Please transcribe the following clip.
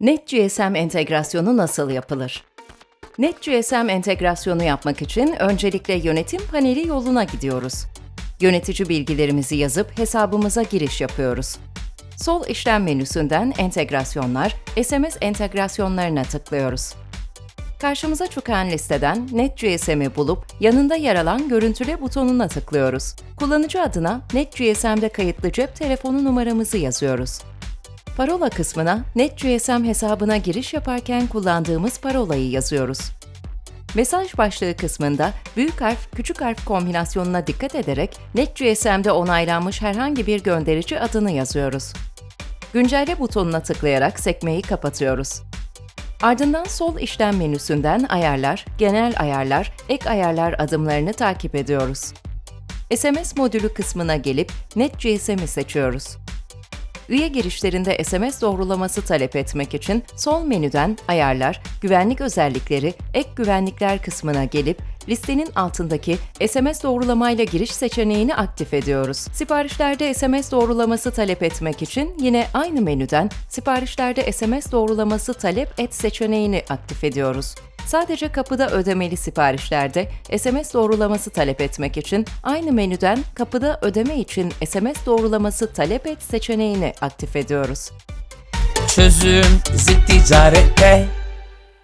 NetGSM entegrasyonu nasıl yapılır? NetGSM entegrasyonu yapmak için öncelikle yönetim paneli yoluna gidiyoruz. Yönetici bilgilerimizi yazıp hesabımıza giriş yapıyoruz. Sol işlem menüsünden entegrasyonlar, SMS entegrasyonlarına tıklıyoruz. Karşımıza çıkan listeden NetGSM'i bulup yanında yer alan görüntüle butonuna tıklıyoruz. Kullanıcı adına NetGSM'de kayıtlı cep telefonu numaramızı yazıyoruz. Parola kısmına NetGSM hesabına giriş yaparken kullandığımız parolayı yazıyoruz. Mesaj başlığı kısmında büyük harf küçük harf kombinasyonuna dikkat ederek NetGSM'de onaylanmış herhangi bir gönderici adını yazıyoruz. Güncelle butonuna tıklayarak sekmeyi kapatıyoruz. Ardından sol işlem menüsünden ayarlar, genel ayarlar, ek ayarlar adımlarını takip ediyoruz. SMS modülü kısmına gelip NetGSM'i seçiyoruz. Üye girişlerinde SMS doğrulaması talep etmek için sol menüden Ayarlar, Güvenlik özellikleri, Ek güvenlikler kısmına gelip listenin altındaki SMS doğrulamayla giriş seçeneğini aktif ediyoruz. Siparişlerde SMS doğrulaması talep etmek için yine aynı menüden Siparişlerde SMS doğrulaması talep et seçeneğini aktif ediyoruz. Sadece kapıda ödemeli siparişlerde SMS doğrulaması talep etmek için aynı menüden kapıda ödeme için SMS doğrulaması talep et seçeneğini aktif ediyoruz. Çözüm ticarette